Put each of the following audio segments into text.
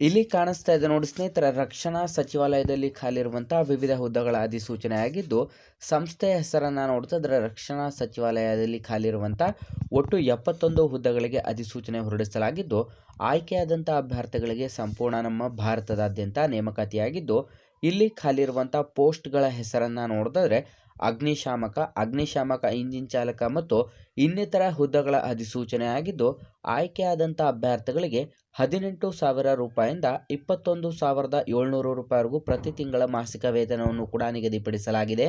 ಇಲ್ಲಿ ಕಾಣಿಸ್ತಾ ಇದೆ ನೋಡಿ, ಸ್ನೇಹಿತರ, ರಕ್ಷಣಾ ಸಚಿವಾಲಯದಲ್ಲಿ ಖಾಲಿರುವಂಥ ವಿವಿಧ ಹುದ್ದೆಗಳ ಅಧಿಸೂಚನೆ ಆಗಿದ್ದು ಸಂಸ್ಥೆಯ ಹೆಸರನ್ನು ನೋಡ್ತಿದ್ರೆ ರಕ್ಷಣಾ ಸಚಿವಾಲಯದಲ್ಲಿ ಖಾಲಿರುವಂಥ ಒಟ್ಟು ಎಪ್ಪತ್ತೊಂದು ಹುದ್ದೆಗಳಿಗೆ ಅಧಿಸೂಚನೆ ಹೊರಡಿಸಲಾಗಿದ್ದು ಆಯ್ಕೆಯಾದಂಥ ಅಭ್ಯರ್ಥಿಗಳಿಗೆ ಸಂಪೂರ್ಣ ನಮ್ಮ ಭಾರತದಾದ್ಯಂತ ನೇಮಕಾತಿಯಾಗಿದ್ದು ಇಲ್ಲಿ ಖಾಲಿ ಖಾಲಿರುವಂಥ ಪೋಸ್ಟ್ಗಳ ಹೆಸರನ್ನು ನೋಡಿದ್ರೆ ಅಗ್ನಿಶಾಮಕ ಅಗ್ನಿಶಾಮಕ ಇಂಜಿನ್ ಚಾಲಕ ಮತ್ತು ಇನ್ನಿತರ ಹುದ್ದೆಗಳ ಅಧಿಸೂಚನೆ ಆಗಿದ್ದು, ಆಯ್ಕೆಯಾದಂಥ ಅಭ್ಯರ್ಥಿಗಳಿಗೆ ಹದಿನೆಂಟು ಸಾವಿರ ರೂಪಾಯಿಂದ ಇಪ್ಪತ್ತೊಂದು ಸಾವಿರದ ಏಳ್ನೂರು ರೂಪಾಯಿವರೆಗೂ ಪ್ರತಿ ತಿಂಗಳ ಮಾಸಿಕ ವೇತನವನ್ನು ಕೂಡ ನಿಗದಿಪಡಿಸಲಾಗಿದೆ.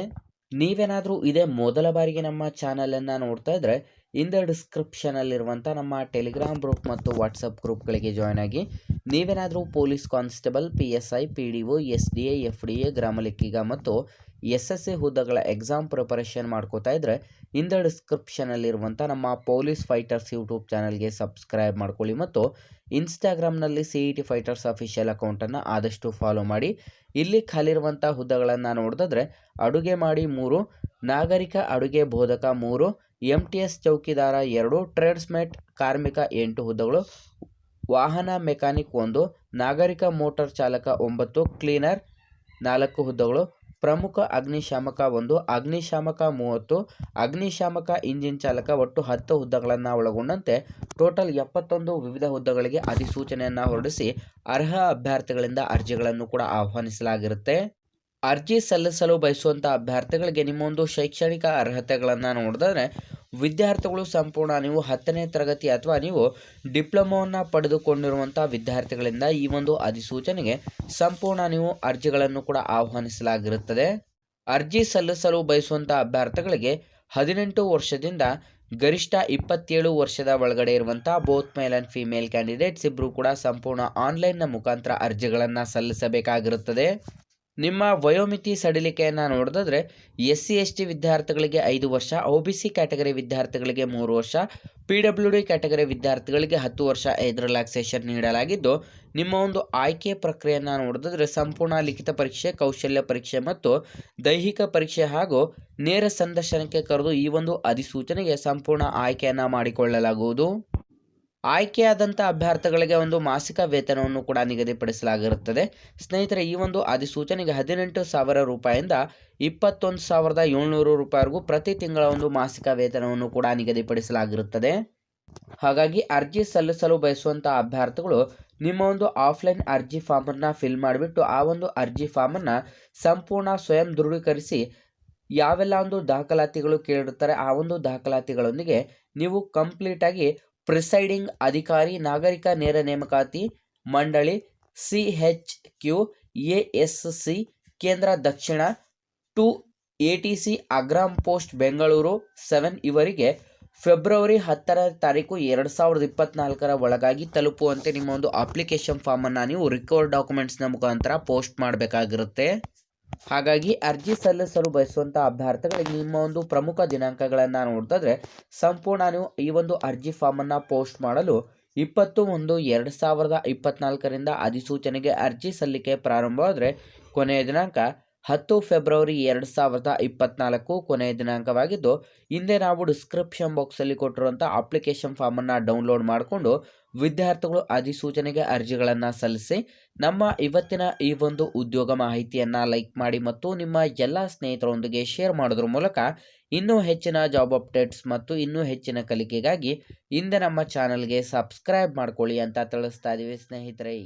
ನೀವೇನಾದರೂ ಇದೇ ಮೊದಲ ಬಾರಿಗೆ ನಮ್ಮ ಚಾನಲನ್ನು ನೋಡ್ತಾ ಇದ್ದರೆ ಇಂದ ಡಿಸ್ಕ್ರಿಪ್ಷನಲ್ಲಿರುವಂಥ ನಮ್ಮ ಟೆಲಿಗ್ರಾಮ್ ಗ್ರೂಪ್ ಮತ್ತು ವಾಟ್ಸಪ್ ಗ್ರೂಪ್ಗಳಿಗೆ ಜಾಯ್ನ್ ಆಗಿ ನೀವೇನಾದರೂ police constable, P S I, P D O, S D A F D A ಗ್ರಾಮ ಲೆಕ್ಕಿಗ ಮತ್ತು ಎಸ್ ಎಸ್ ಎ ಹುದ್ದೆಗಳ ಎಕ್ಸಾಮ್ ಪ್ರಿಪರೇಷನ್ ಮಾಡ್ಕೋತಾ ಇದ್ದರೆ ಇಂದ ಡಿಸ್ಕ್ರಿಪ್ಷನಲ್ಲಿರುವಂಥ ನಮ್ಮ ಪೊಲೀಸ್ ಫೈಟರ್ಸ್ ಯೂಟ್ಯೂಬ್ ಚಾನಲ್ಗೆ ಸಬ್ಸ್ಕ್ರೈಬ್ ಮಾಡ್ಕೊಳ್ಳಿ ಮತ್ತು ಇನ್ಸ್ಟಾಗ್ರಾಮ್ನಲ್ಲಿ C E T fighters official ಅಕೌಂಟನ್ನು ಆದಷ್ಟು ಫಾಲೋ ಮಾಡಿ. ಇಲ್ಲಿ ಖಾಲಿರುವಂಥ ಹುದ್ದೆಗಳನ್ನು ನೋಡಿದ್ರೆ ಅಡುಗೆ ಮಾಡಿ ಮೂರು, ನಾಗರಿಕ ಅಡುಗೆ ಬೋಧಕ ಮೂರು ಎಂ ಟಿ ಎಸ್ ಚೌಕಿದಾರ ಎರಡು ಟ್ರೇಡ್ಸ್ಮೆಟ್ ಕಾರ್ಮಿಕ ಎಂಟು ಹುದ್ದೆಗಳು, ವಾಹನ ಮೆಕ್ಯಾನಿಕ್ ಒಂದು, ನಾಗರಿಕ ಮೋಟಾರ್ ಚಾಲಕ ಒಂಬತ್ತು, ಕ್ಲೀನರ್ ನಾಲ್ಕು ಹುದ್ದೆಗಳು, ಪ್ರಮುಖ ಅಗ್ನಿಶಾಮಕ ಒಂದು, ಅಗ್ನಿಶಾಮಕ ಮೂವತ್ತು, ಅಗ್ನಿಶಾಮಕ ಇಂಜಿನ್ ಚಾಲಕ ಒಟ್ಟು ಹತ್ತು ಹುದ್ದೆಗಳನ್ನು ಒಳಗೊಂಡಂತೆ ಟೋಟಲ್ ಎಪ್ಪತ್ತೊಂದು ವಿವಿಧ ಹುದ್ದೆಗಳಿಗೆ ಅಧಿಸೂಚನೆಯನ್ನು ಹೊರಡಿಸಿ ಅರ್ಹ ಅಭ್ಯರ್ಥಿಗಳಿಂದ ಅರ್ಜಿಗಳನ್ನು ಕೂಡ ಆಹ್ವಾನಿಸಲಾಗಿರುತ್ತೆ. ಅರ್ಜಿ ಸಲ್ಲಿಸಲು ಬಯಸುವಂಥ ಅಭ್ಯರ್ಥಿಗಳಿಗೆ ನಿಮ್ಮೊಂದು ಶೈಕ್ಷಣಿಕ ಅರ್ಹತೆಗಳನ್ನು ನೋಡಿದ್ರೆ ವಿದ್ಯಾರ್ಥಿಗಳು ಸಂಪೂರ್ಣ ನೀವು ಹತ್ತನೇ ತರಗತಿ ಅಥವಾ ನೀವು ಡಿಪ್ಲೊಮೋವನ್ನು ಪಡೆದುಕೊಂಡಿರುವಂಥ ವಿದ್ಯಾರ್ಥಿಗಳಿಂದ ಈ ಒಂದು ಅಧಿಸೂಚನೆಗೆ ಸಂಪೂರ್ಣ ನೀವು ಅರ್ಜಿಗಳನ್ನು ಕೂಡ ಆಹ್ವಾನಿಸಲಾಗಿರುತ್ತದೆ. ಅರ್ಜಿ ಸಲ್ಲಿಸಲು ಬಯಸುವಂಥ ಅಭ್ಯರ್ಥಿಗಳಿಗೆ ಹದಿನೆಂಟು ವರ್ಷದಿಂದ ಗರಿಷ್ಠ ಇಪ್ಪತ್ತೇಳು ವರ್ಷದ ಒಳಗಡೆ ಇರುವಂಥ both male and female candidates ಇಬ್ಬರು ಕೂಡ ಸಂಪೂರ್ಣ ಆನ್ಲೈನ್ನ ಮುಖಾಂತರ ಅರ್ಜಿಗಳನ್ನು ಸಲ್ಲಿಸಬೇಕಾಗಿರುತ್ತದೆ. ನಿಮ್ಮ ವಯೋಮಿತಿ ಸಡಿಲಿಕೆಯನ್ನು ನೋಡಿದ್ರೆ ಎಸ್ ಸಿ ಎಸ್ ಟಿ ವಿದ್ಯಾರ್ಥಿಗಳಿಗೆ ಐದು ವರ್ಷ, ಒ ಬಿ ಸಿ ಕ್ಯಾಟಗರಿ ವಿದ್ಯಾರ್ಥಿಗಳಿಗೆ ಮೂರು ವರ್ಷ, ಪಿ ಡಬ್ಲ್ಯೂ ಡಿ ಕ್ಯಾಟಗರಿ ವಿದ್ಯಾರ್ಥಿಗಳಿಗೆ ಹತ್ತು ವರ್ಷ ಐದು ರಿಲ್ಯಾಕ್ಸೇಷನ್ ನೀಡಲಾಗಿದ್ದು, ನಿಮ್ಮ ಒಂದು ಆಯ್ಕೆ ಪ್ರಕ್ರಿಯೆಯನ್ನು ನೋಡಿದ್ರೆ ಸಂಪೂರ್ಣ ಲಿಖಿತ ಪರೀಕ್ಷೆ, ಕೌಶಲ್ಯ ಪರೀಕ್ಷೆ ಮತ್ತು ದೈಹಿಕ ಪರೀಕ್ಷೆ ಹಾಗೂ ನೇರ ಸಂದರ್ಶನಕ್ಕೆ ಕರೆದು ಈ ಒಂದು ಅಧಿಸೂಚನೆಗೆ ಸಂಪೂರ್ಣ ಆಯ್ಕೆಯನ್ನು ಮಾಡಿಕೊಳ್ಳಲಾಗುವುದು. ಆಯ್ಕೆಯಾದಂಥ ಅಭ್ಯರ್ಥಿಗಳಿಗೆ ಒಂದು ಮಾಸಿಕ ವೇತನವನ್ನು ಕೂಡ ನಿಗದಿಪಡಿಸಲಾಗಿರುತ್ತದೆ. ಸ್ನೇಹಿತರೆ, ಈ ಒಂದು ಅಧಿಸೂಚನೆಗೆ ಹದಿನೆಂಟು ಸಾವಿರ ರೂಪಾಯಿಂದ ಇಪ್ಪತ್ತೊಂದು ಸಾವಿರದ ಏಳ್ನೂರು ರೂಪಾಯಿವರೆಗೂ ಪ್ರತಿ ತಿಂಗಳ ಒಂದು ಮಾಸಿಕ ವೇತನವನ್ನು ಕೂಡ ನಿಗದಿಪಡಿಸಲಾಗಿರುತ್ತದೆ. ಹಾಗಾಗಿ ಅರ್ಜಿ ಸಲ್ಲಿಸಲು ಬಯಸುವಂಥ ಅಭ್ಯರ್ಥಿಗಳು ನಿಮ್ಮ ಒಂದು ಆಫ್ಲೈನ್ ಅರ್ಜಿ ಫಾರ್ಮನ್ನು ಫಿಲ್ ಮಾಡಿಬಿಟ್ಟು ಆ ಒಂದು ಅರ್ಜಿ ಫಾರ್ಮನ್ನು ಸಂಪೂರ್ಣ ಸ್ವಯಂ ದೃಢೀಕರಿಸಿ ಯಾವೆಲ್ಲ ಒಂದು ದಾಖಲಾತಿಗಳು ಕೇಳಿರುತ್ತಾರೆ ಆ ಒಂದು ದಾಖಲಾತಿಗಳೊಂದಿಗೆ ನೀವು ಕಂಪ್ಲೀಟಾಗಿ ಪ್ರಿಸೈಡಿಂಗ್ ಅಧಿಕಾರಿ, ನಾಗರಿಕ ನೇರ ನೇಮಕಾತಿ ಮಂಡಳಿ, C H Q, A S C, ಕೇಂದ್ರ ದಕ್ಷಿಣ to A T C Agram post, Bengaluru seven ಇವರಿಗೆ ಫೆಬ್ರವರಿ ಹತ್ತರ ತಾರೀಕು ಎರಡು ಸಾವಿರದ ಇಪ್ಪತ್ನಾಲ್ಕರ ಒಳಗಾಗಿ ತಲುಪುವಂತೆ ನಿಮ್ಮ ಒಂದು ಅಪ್ಲಿಕೇಶನ್ ಫಾರ್ಮನ್ನು ನೀವು ರಿಕವರ್ಡ್ ಡಾಕ್ಯುಮೆಂಟ್ಸ್ನ ಮುಖಾಂತರ ಪೋಸ್ಟ್ ಮಾಡಬೇಕಾಗಿರುತ್ತೆ. ಹಾಗಾಗಿ ಅರ್ಜಿ ಸಲ್ಲಿಸಲು ಬಯಸುವಂಥ ಅಭ್ಯರ್ಥಿಗಳಿಗೆ ನಿಮ್ಮ ಒಂದು ಪ್ರಮುಖ ದಿನಾಂಕಗಳನ್ನು ನೋಡ್ತಾದ್ರೆ ಸಂಪೂರ್ಣ ನೀವು ಈ ಒಂದು ಅರ್ಜಿ ಫಾರ್ಮನ್ನು ಪೋಸ್ಟ್ ಮಾಡಲು ಇಪ್ಪತ್ತು ಒಂದು ಎರಡು ಸಾವಿರದ ಇಪ್ಪತ್ತ್ನಾಲ್ಕರಿಂದ ಅಧಿಸೂಚನೆಗೆ ಅರ್ಜಿ ಸಲ್ಲಿಕೆ ಪ್ರಾರಂಭವಾದರೆ ಕೊನೆಯ ದಿನಾಂಕ ಹತ್ತು ಫೆಬ್ರವರಿ ಎರಡು ಸಾವಿರದ ಇಪ್ಪತ್ನಾಲ್ಕು ಕೊನೆಯ ದಿನಾಂಕವಾಗಿದ್ದು, ಹಿಂದೆ ನಾವು ಡಿಸ್ಕ್ರಿಪ್ಷನ್ ಬಾಕ್ಸಲ್ಲಿ ಕೊಟ್ಟಿರುವಂಥ ಅಪ್ಲಿಕೇಶನ್ ಫಾರ್ಮನ್ನು ಡೌನ್ಲೋಡ್ ಮಾಡಿಕೊಂಡು ವಿದ್ಯಾರ್ಥಿಗಳು ಅಧಿಸೂಚನೆಗೆ ಅರ್ಜಿಗಳನ್ನು ಸಲ್ಲಿಸಿ, ನಮ್ಮ ಇವತ್ತಿನ ಈ ಒಂದು ಉದ್ಯೋಗ ಮಾಹಿತಿಯನ್ನು ಲೈಕ್ ಮಾಡಿ ಮತ್ತು ನಿಮ್ಮ ಎಲ್ಲ ಸ್ನೇಹಿತರೊಂದಿಗೆ ಶೇರ್ ಮಾಡೋದ್ರ ಮೂಲಕ ಇನ್ನೂ ಹೆಚ್ಚಿನ ಜಾಬ್ ಅಪ್ಡೇಟ್ಸ್ ಮತ್ತು ಇನ್ನೂ ಹೆಚ್ಚಿನ ಕಲಿಕೆಗಾಗಿ ಹಿಂದೆ ನಮ್ಮ ಚಾನಲ್ಗೆ ಸಬ್ಸ್ಕ್ರೈಬ್ ಮಾಡ್ಕೊಳ್ಳಿ ಅಂತ ತಿಳಿಸ್ತಾ ಇದ್ದೀವಿ ಸ್ನೇಹಿತರೆ.